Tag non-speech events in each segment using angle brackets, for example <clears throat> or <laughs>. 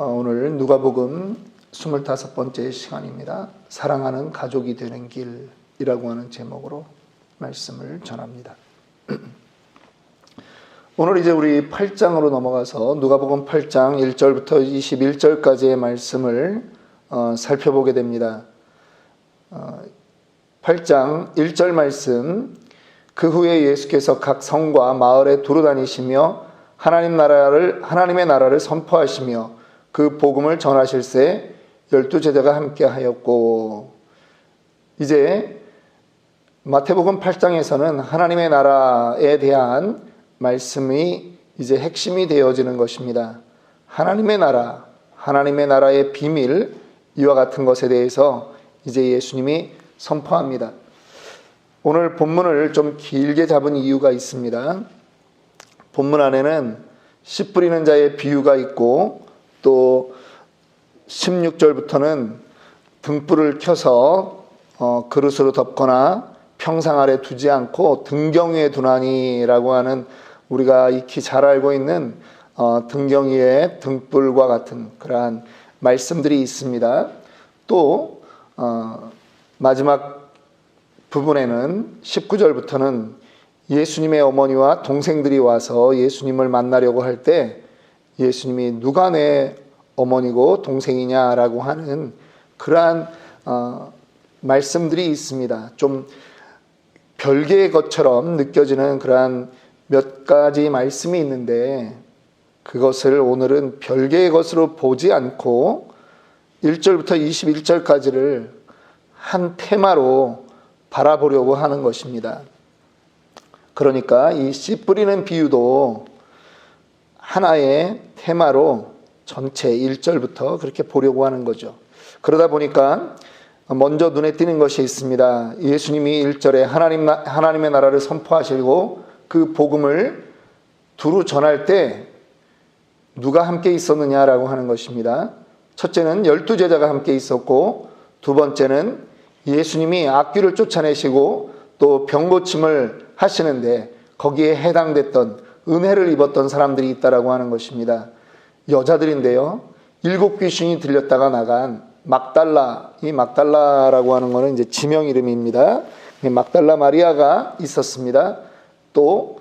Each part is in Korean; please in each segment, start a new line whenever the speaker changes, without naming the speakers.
어, 오늘 누가복음 25번째 시간입니다. 사랑하는 가족이 되는 길이라고 하는 제목으로 말씀을 전합니다. <clears throat> 오늘 이제 우리 8장으로 넘어가서 누가복음 8장 1절부터 21절까지의 말씀을 어, 살펴보게 됩니다. 어, 8장 1절 말씀 그 후에 예수께서 각 성과 마을에 두루 다니시며 하나님 나라를 하나님의 나라를 선포하시며 그 복음을 전하실세 열두 제자가 함께 하였고 이제 마태복음 8장에서는 하나님의 나라에 대한 말씀이 이제 핵심이 되어지는 것입니다. 하나님의 나라, 하나님의 나라의 비밀 이와 같은 것에 대해서 이제 예수님이 선포합니다. 오늘 본문을 좀 길게 잡은 이유가 있습니다. 본문 안에는 씨 뿌리는 자의 비유가 있고 또 16절부터는 등불을 켜서 어, 그릇으로 덮거나 평상 아래 두지 않고 등경 위에 두나니라고 하는 우리가 익히 잘 알고 있는 어, 등경 위에 등불과 같은 그러한 말씀들이 있습니다. 또 어, 마지막 부분에는 19절부터는 예수님의 어머니와 동생들이 와서 예수님을 만나려고 할 때 예수님이 누가 내 어머니고 동생이냐라고 하는 그러한 어, 말씀들이 있습니다. 좀 별개의 것처럼 느껴지는 그러한 몇 가지 말씀이 있는데 그것을 오늘은 별개의 것으로 보지 않고 1절부터 21절까지를 한 테마로 바라보려고 하는 것입니다. 그러니까 이 씨 뿌리는 비유도 하나의 테마로 전체 1절부터 그렇게 보려고 하는 거죠. 그러다 보니까 먼저 눈에 띄는 것이 있습니다. 예수님이 1절에 하나님, 하나님의 나라를 선포하시고 그 복음을 두루 전할 때 누가 함께 있었느냐라고 하는 것입니다. 첫째는 열두 제자가 함께 있었고 두 번째는 예수님이 악귀를 쫓아내시고 또 병고침을 하시는데 거기에 해당됐던 은혜를 입었던 사람들이 있다라고 하는 것입니다. 여자들인데요. 일곱 귀신이 들렸다가 나간 막달라, 이 막달라라고 하는 것은 이제 지명 이름입니다. 막달라 마리아가 있었습니다. 또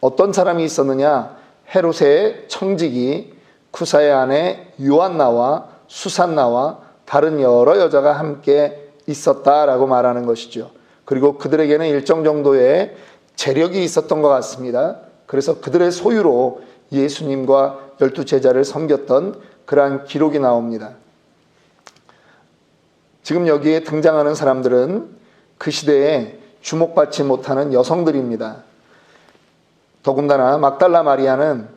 어떤 사람이 있었느냐? 헤롯의 청직이 쿠사의 아내 요한나와 수산나와 다른 여러 여자가 함께 있었다라고 말하는 것이죠. 그리고 그들에게는 일정 정도의 재력이 있었던 것 같습니다. 그래서 그들의 소유로 예수님과 열두 제자를 섬겼던 그러한 기록이 나옵니다. 지금 여기에 등장하는 사람들은 그 시대에 주목받지 못하는 여성들입니다. 더군다나 막달라 마리아는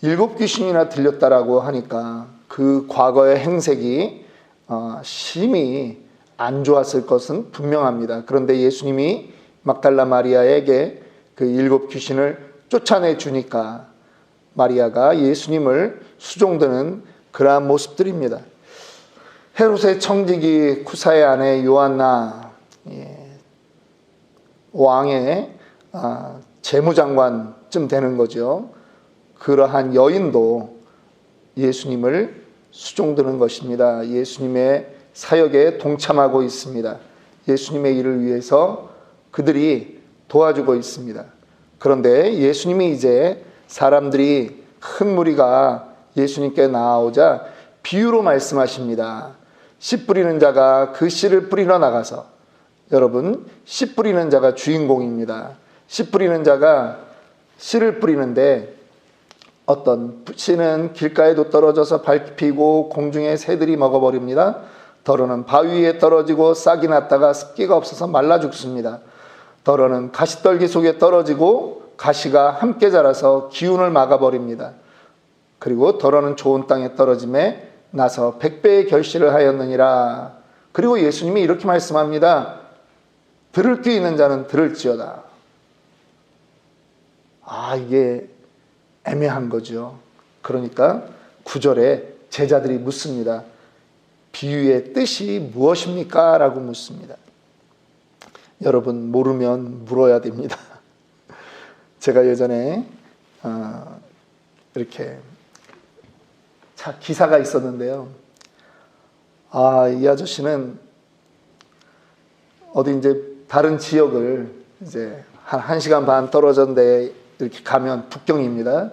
일곱 귀신이나 들렸다라고 하니까 그 과거의 행색이 어, 심히 안 좋았을 것은 분명합니다. 그런데 예수님이 막달라 마리아에게 그 일곱 귀신을 쫓아내 주니까 마리아가 예수님을 수종드는 그러한 모습들입니다. 헤롯의 청지기 쿠사의 아내 요한나 예, 왕의 아, 재무장관쯤 되는 거죠. 그러한 여인도 예수님을 수종드는 것입니다. 예수님의 사역에 동참하고 있습니다. 예수님의 일을 위해서 그들이 도와주고 있습니다. 그런데 예수님이 이제 사람들이 큰 무리가 예수님께 나오자 비유로 말씀하십니다. 씨 뿌리는 자가 그 씨를 뿌리러 나가서 여러분 씨 뿌리는 자가 주인공입니다. 씨 뿌리는 자가 씨를 뿌리는데 어떤 씨는 길가에도 떨어져서 밟히고 공중에 새들이 먹어버립니다. 더러는 바위 위에 떨어지고 싹이 났다가 습기가 없어서 말라 죽습니다. 더러는 가시떨기 속에 떨어지고 가시가 함께 자라서 기운을 막아버립니다. 그리고 더러는 좋은 땅에 떨어짐에 나서 백배의 결실을 하였느니라. 그리고 예수님이 이렇게 말씀합니다. 들을 귀 있는 자는 들을지어다. 아, 이게 애매한 거죠. 그러니까 구절에 제자들이 묻습니다. 비유의 뜻이 무엇입니까? 라고 묻습니다. 여러분, 모르면 물어야 됩니다. <laughs> 제가 예전에, 어, 이렇게 차 기사가 있었는데요. 아, 이 아저씨는 어디 이제 다른 지역을 이제 한 1시간 반 떨어졌는데 이렇게 가면 북경입니다.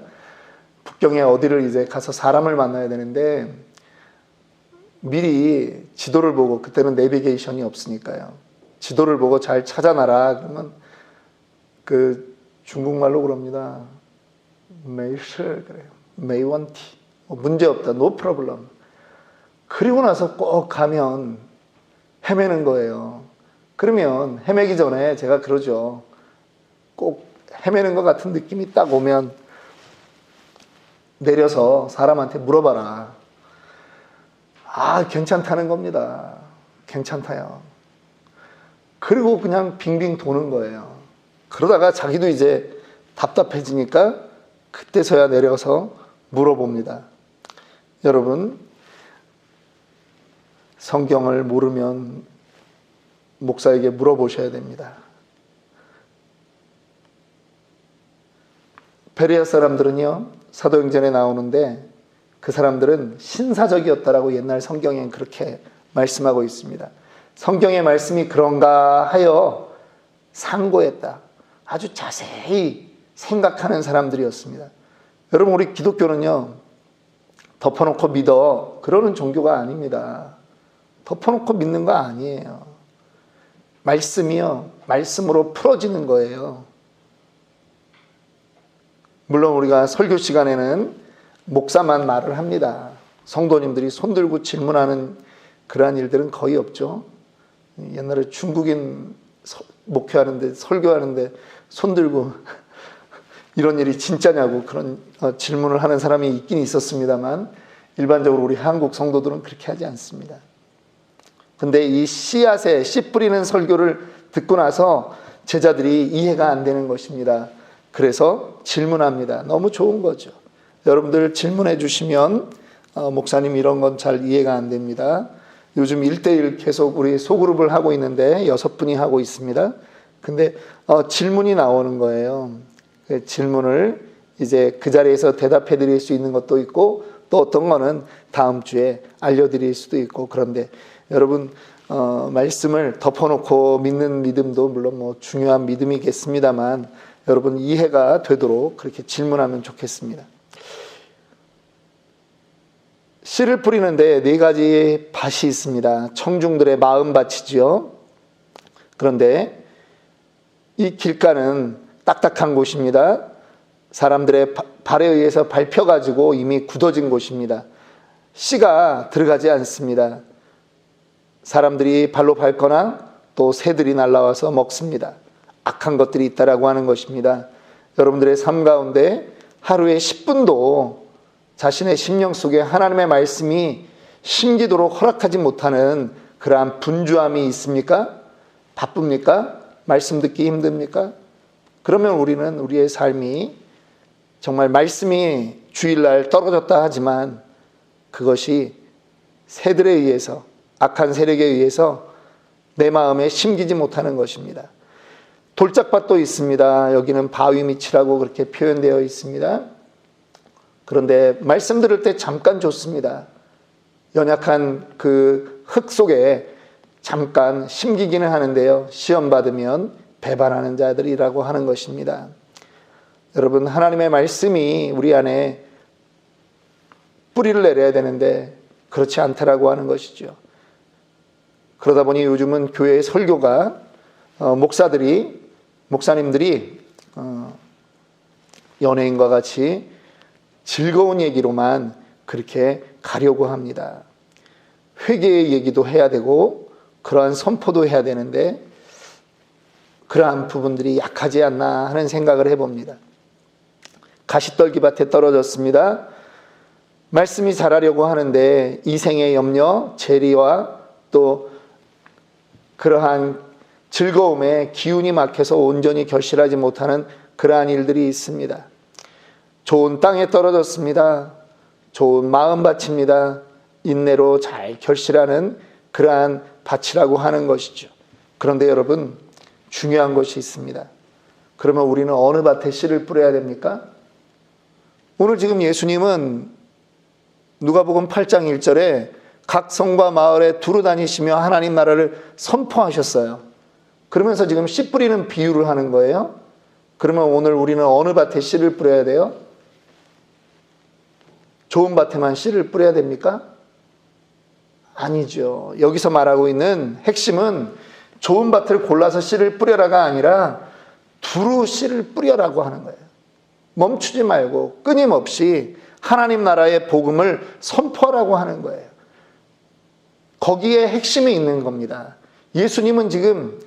북경에 어디를 이제 가서 사람을 만나야 되는데 미리 지도를 보고 그때는 내비게이션이 없으니까요. 지도를 보고 잘 찾아놔라. 그러면 그 중국말로 그럽니다. 메이시 그래요. 메이원티. 뭐 문제 없다. 노 프로블럼. 그리고 나서 꼭 가면 헤매는 거예요. 그러면 헤매기 전에 제가 그러죠. 꼭 헤매는 것 같은 느낌이 딱 오면 내려서 사람한테 물어봐라. 아, 괜찮다는 겁니다. 괜찮다요. 그리고 그냥 빙빙 도는 거예요. 그러다가 자기도 이제 답답해지니까 그때서야 내려서 물어봅니다. 여러분, 성경을 모르면 목사에게 물어보셔야 됩니다. 베레아 사람들은요, 사도행전에 나오는데 그 사람들은 신사적이었다라고 옛날 성경엔 그렇게 말씀하고 있습니다. 성경의 말씀이 그런가 하여 상고했다. 아주 자세히 생각하는 사람들이었습니다. 여러분, 우리 기독교는요, 덮어놓고 믿어. 그러는 종교가 아닙니다. 덮어놓고 믿는 거 아니에요. 말씀이요, 말씀으로 풀어지는 거예요. 물론 우리가 설교 시간에는 목사만 말을 합니다. 성도님들이 손들고 질문하는 그러한 일들은 거의 없죠. 옛날에 중국인 목회하는데 설교하는데 손 들고 이런 일이 진짜냐고 그런 어, 질문을 하는 사람이 있긴 있었습니다만 일반적으로 우리 한국 성도들은 그렇게 하지 않습니다. 근데 이 씨앗에 씨 뿌리는 설교를 듣고 나서 제자들이 이해가 안 되는 것입니다. 그래서 질문합니다. 너무 좋은 거죠. 여러분들 질문해 주시면 어, 목사님 이런 건 잘 이해가 안 됩니다. 요즘 1대1 계속 우리 소그룹을 하고 있는데 여섯 분이 하고 있습니다. 근데 어, 질문이 나오는 거예요. 그 질문을 이제 그 자리에서 대답해 드릴 수 있는 것도 있고 또 어떤 거는 다음 주에 알려드릴 수도 있고 그런데 여러분 어, 말씀을 덮어놓고 믿는 믿음도 물론 뭐 중요한 믿음이겠습니다만 여러분 이해가 되도록 그렇게 질문하면 좋겠습니다. 씨를 뿌리는데 네 가지 밭이 있습니다. 청중들의 마음 밭이지요. 그런데 이 길가는 딱딱한 곳입니다. 사람들의 발에 의해서 밟혀가지고 이미 굳어진 곳입니다. 씨가 들어가지 않습니다. 사람들이 발로 밟거나 또 새들이 날라와서 먹습니다. 악한 것들이 있다라고 하는 것입니다. 여러분들의 삶 가운데 하루에 10분도 자신의 심령 속에 하나님의 말씀이 심기도록 허락하지 못하는 그러한 분주함이 있습니까? 바쁩니까? 말씀 듣기 힘듭니까? 그러면 우리는 우리의 삶이 정말 말씀이 주일날 떨어졌다 하지만 그것이 새들에 의해서 악한 세력에 의해서 내 마음에 심기지 못하는 것입니다. 돌짝밭도 있습니다. 여기는 바위 밑이라고 그렇게 표현되어 있습니다. 그런데 말씀 들을 때 잠깐 좋습니다. 연약한 그 흙 속에 잠깐 심기기는 하는데요. 시험 받으면 배반하는 자들이라고 하는 것입니다. 여러분, 하나님의 말씀이 우리 안에 뿌리를 내려야 되는데 그렇지 않다라고 하는 것이죠. 그러다 보니 요즘은 교회의 설교가 어, 목사들이 목사님들이 어, 연예인과 같이 즐거운 얘기로만 그렇게 가려고 합니다. 회개의 얘기도 해야 되고 그러한 선포도 해야 되는데 그러한 부분들이 약하지 않나 하는 생각을 해봅니다. 가시떨기밭에 떨어졌습니다. 말씀이 자라려고 하는데 이생의 염려, 재리와 또 그러한 즐거움에 기운이 막혀서 온전히 결실하지 못하는 그러한 일들이 있습니다. 좋은 땅에 떨어졌습니다. 좋은 마음 밭입니다. 인내로 잘 결실하는 그러한 밭이라고 하는 것이죠. 그런데 여러분, 중요한 것이 있습니다. 그러면 우리는 어느 밭에 씨를 뿌려야 됩니까? 오늘 지금 예수님은 누가복음 8장 1절에 각 성과 마을에 두루 다니시며 하나님 나라를 선포하셨어요. 그러면서 지금 씨 뿌리는 비유를 하는 거예요. 그러면 오늘 우리는 어느 밭에 씨를 뿌려야 돼요? 좋은 밭에만 씨를 뿌려야 됩니까? 아니죠. 여기서 말하고 있는 핵심은 좋은 밭을 골라서 씨를 뿌려라가 아니라 두루 씨를 뿌려라고 하는 거예요. 멈추지 말고 끊임없이 하나님 나라의 복음을 선포하라고 하는 거예요. 거기에 핵심이 있는 겁니다. 예수님은 지금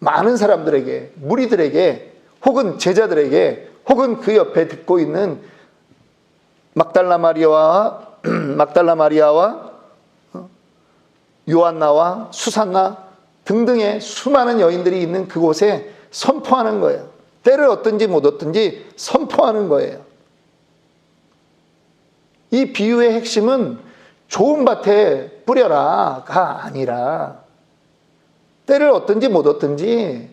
많은 사람들에게, 무리들에게, 혹은 제자들에게, 혹은 그 옆에 듣고 있는 막달라 마리아와 <clears throat> 막달라 마리아와 어, 요한나와 수산나 등등의 수많은 여인들이 있는 그곳에 선포하는 거예요. 때를 얻든지 못 얻든지 선포하는 거예요. 이 비유의 핵심은 좋은 밭에 뿌려라가 아니라 때를 얻든지 못 얻든지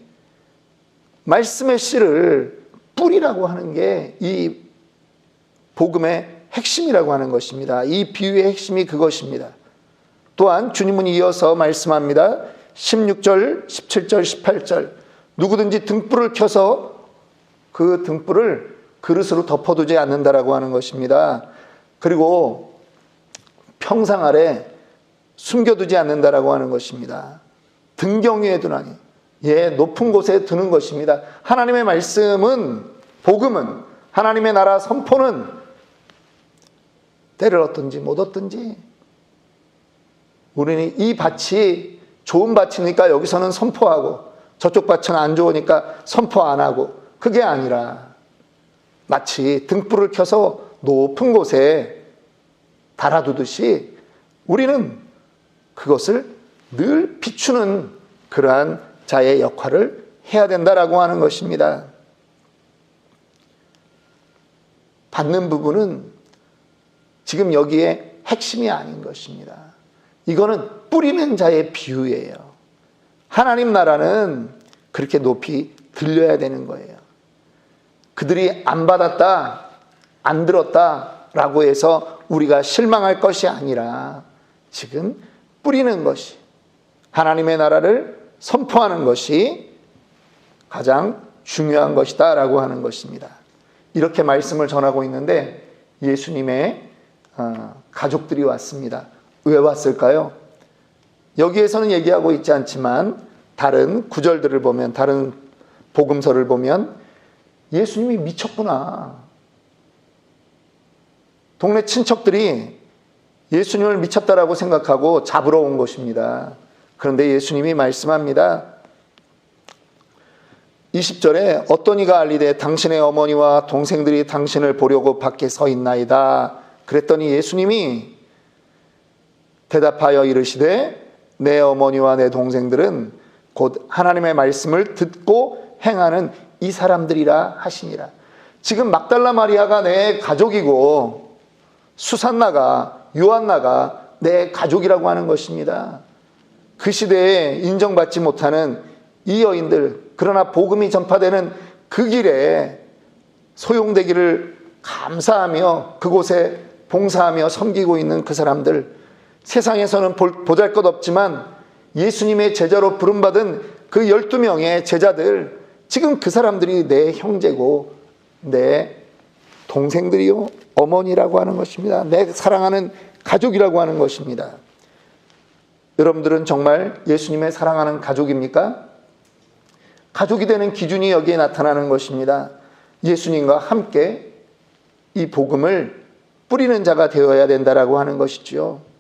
말씀의 씨를 뿌리라고 하는 게 이 복음의 핵심이라고 하는 것입니다. 이 비유의 핵심이 그것입니다. 또한 주님은 이어서 말씀합니다. 16절, 17절, 18절. 누구든지 등불을 켜서 그 등불을 그릇으로 덮어두지 않는다라고 하는 것입니다. 그리고 평상 아래 숨겨두지 않는다라고 하는 것입니다. 등경 위에 두나니 예 높은 곳에 두는 것입니다. 하나님의 말씀은 복음은 하나님의 나라 선포는 때를 얻든지 못 얻든지 우리는 이 밭이 좋은 밭이니까 여기서는 선포하고 저쪽 밭은 안 좋으니까 선포 안 하고 그게 아니라 마치 등불을 켜서 높은 곳에 달아두듯이 우리는 그것을 늘 비추는 그러한 자의 역할을 해야 된다라고 하는 것입니다. 받는 부분은 지금 여기에 핵심이 아닌 것입니다. 이거는 뿌리는 자의 비유예요. 하나님 나라는 그렇게 높이 들려야 되는 거예요. 그들이 안 받았다, 안 들었다 라고 해서 우리가 실망할 것이 아니라 지금 뿌리는 것이 하나님의 나라를 선포하는 것이 가장 중요한 것이다 라고 하는 것입니다. 이렇게 말씀을 전하고 있는데 예수님의 어, 가족들이 왔습니다. 왜 왔을까요? 여기에서는 얘기하고 있지 않지만 다른 구절들을 보면 다른 복음서를 보면 예수님이 미쳤구나. 동네 친척들이 예수님을 미쳤다라고 생각하고 잡으러 온 것입니다. 그런데 예수님이 말씀합니다. 20절에 어떤 이가 알리되 당신의 어머니와 동생들이 당신을 보려고 밖에 서 있나이다. 그랬더니 예수님이 대답하여 이르시되 내 어머니와 내 동생들은 곧 하나님의 말씀을 듣고 행하는 이 사람들이라 하시니라. 지금 막달라 마리아가 내 가족이고 수산나가 요한나가 내 가족이라고 하는 것입니다. 그 시대에 인정받지 못하는 이 여인들 그러나 복음이 전파되는 그 길에 소용되기를 감사하며 그곳에 봉사하며 섬기고 있는 그 사람들 세상에서는 보잘 것 없지만 예수님의 제자로 부름받은 그 12명의 제자들 지금 그 사람들이 내 형제고 내 동생들이요 어머니라고 하는 것입니다. 내 사랑하는 가족이라고 하는 것입니다. 여러분들은 정말 예수님의 사랑하는 가족입니까? 가족이 되는 기준이 여기에 나타나는 것입니다. 예수님과 함께 이 복음을 뿌리는 자가 되어야 된다라고 하는 것이지요.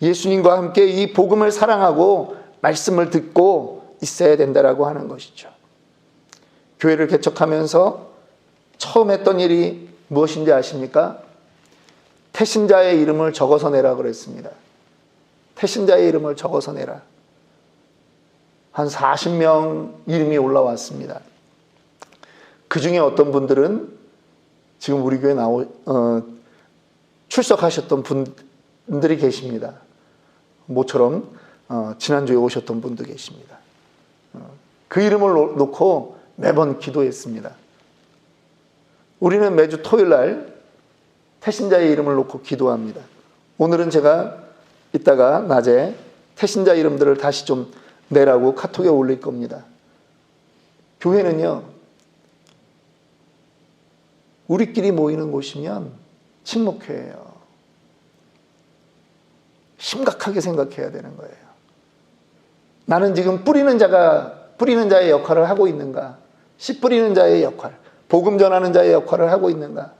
예수님과 함께 이 복음을 사랑하고 말씀을 듣고 있어야 된다라고 하는 것이죠. 교회를 개척하면서 처음 했던 일이 무엇인지 아십니까? 태신자의 이름을 적어서 내라 그랬습니다. 태신자의 이름을 적어서 내라. 한 40명 이름이 올라왔습니다. 그 중에 어떤 분들은 지금 우리 교회 나오, 어, 출석하셨던 분들이 계십니다. 모처럼 어, 지난주에 오셨던 분도 계십니다. 어, 그 이름을 놓고 매번 기도했습니다. 우리는 매주 토요일 날 태신자의 이름을 놓고 기도합니다. 오늘은 제가 이따가 낮에 태신자 이름들을 다시 좀 내라고 카톡에 올릴 겁니다. 교회는요, 우리끼리 모이는 곳이면 침묵회예요. 심각하게 생각해야 되는 거예요. 나는 지금 뿌리는 자가 뿌리는 자의 역할을 하고 있는가? 씨 뿌리는 자의 역할, 복음 전하는 자의 역할을 하고 있는가?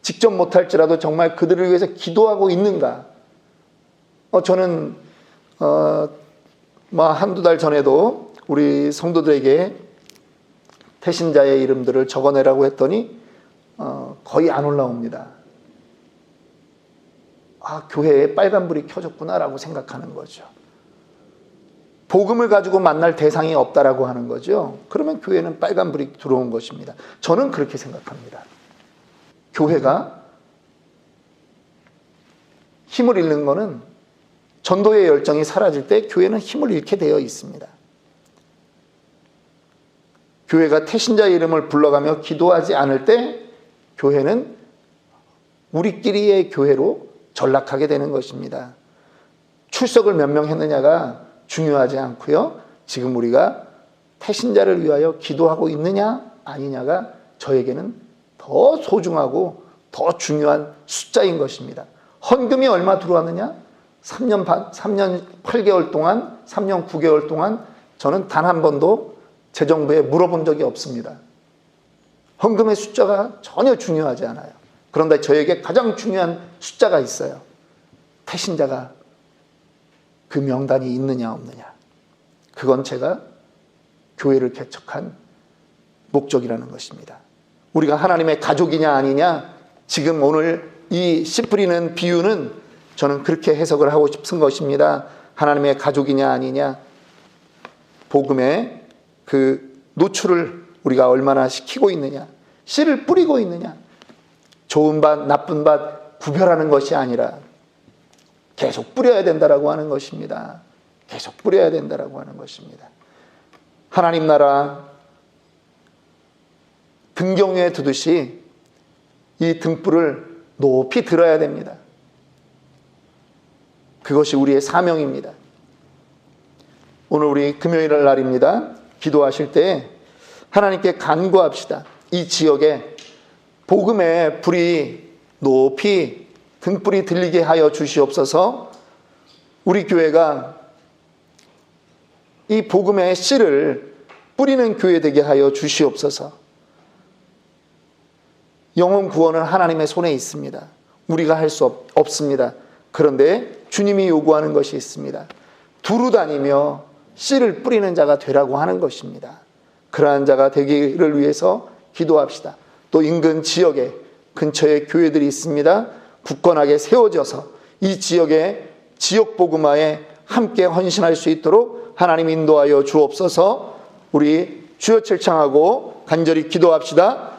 직접 못할지라도 정말 그들을 위해서 기도하고 있는가? 어, 저는 어, 뭐 한두 달 전에도 우리 성도들에게 태신자의 이름들을 적어내라고 했더니 어, 거의 안 올라옵니다. 아, 교회에 빨간불이 켜졌구나라고 생각하는 거죠. 복음을 가지고 만날 대상이 없다라고 하는 거죠. 그러면 교회는 빨간불이 들어온 것입니다. 저는 그렇게 생각합니다. 교회가 힘을 잃는 것은 전도의 열정이 사라질 때 교회는 힘을 잃게 되어 있습니다. 교회가 태신자의 이름을 불러가며 기도하지 않을 때 교회는 우리끼리의 교회로 전락하게 되는 것입니다. 출석을 몇 명 했느냐가 중요하지 않고요. 지금 우리가 태신자를 위하여 기도하고 있느냐 아니냐가 저에게는 더 소중하고 더 중요한 숫자인 것입니다. 헌금이 얼마 들어왔느냐? 3년 반, 3년 8개월 동안, 3년 9개월 동안 저는 단 한 번도 재정부에 물어본 적이 없습니다. 헌금의 숫자가 전혀 중요하지 않아요. 그런데 저에게 가장 중요한 숫자가 있어요. 태신자가 그 명단이 있느냐 없느냐. 그건 제가 교회를 개척한 목적이라는 것입니다. 우리가 하나님의 가족이냐 아니냐 지금 오늘 이 씨 뿌리는 비유는 저는 그렇게 해석을 하고 싶은 것입니다. 하나님의 가족이냐 아니냐 복음의 그 노출을 우리가 얼마나 시키고 있느냐 씨를 뿌리고 있느냐 좋은 밭 나쁜 밭 구별하는 것이 아니라 계속 뿌려야 된다라고 하는 것입니다. 계속 뿌려야 된다라고 하는 것입니다. 하나님 나라 등경에 두듯이 이 등불을 높이 들어야 됩니다. 그것이 우리의 사명입니다. 오늘 우리 금요일 날입니다. 기도하실 때 하나님께 간구합시다. 이 지역에 복음의 불이 높이 등불이 들리게 하여 주시옵소서. 우리 교회가 이 복음의 씨를 뿌리는 교회 되게 하여 주시옵소서. 영혼 구원은 하나님의 손에 있습니다. 우리가 할 수 없습니다. 그런데 주님이 요구하는 것이 있습니다. 두루 다니며 씨를 뿌리는 자가 되라고 하는 것입니다. 그러한 자가 되기를 위해서 기도합시다. 또 인근 지역에 근처에 교회들이 있습니다. 굳건하게 세워져서 이 지역의 지역 복음화에 함께 헌신할 수 있도록 하나님 인도하여 주옵소서. 우리 주여 칠창하고 간절히 기도합시다.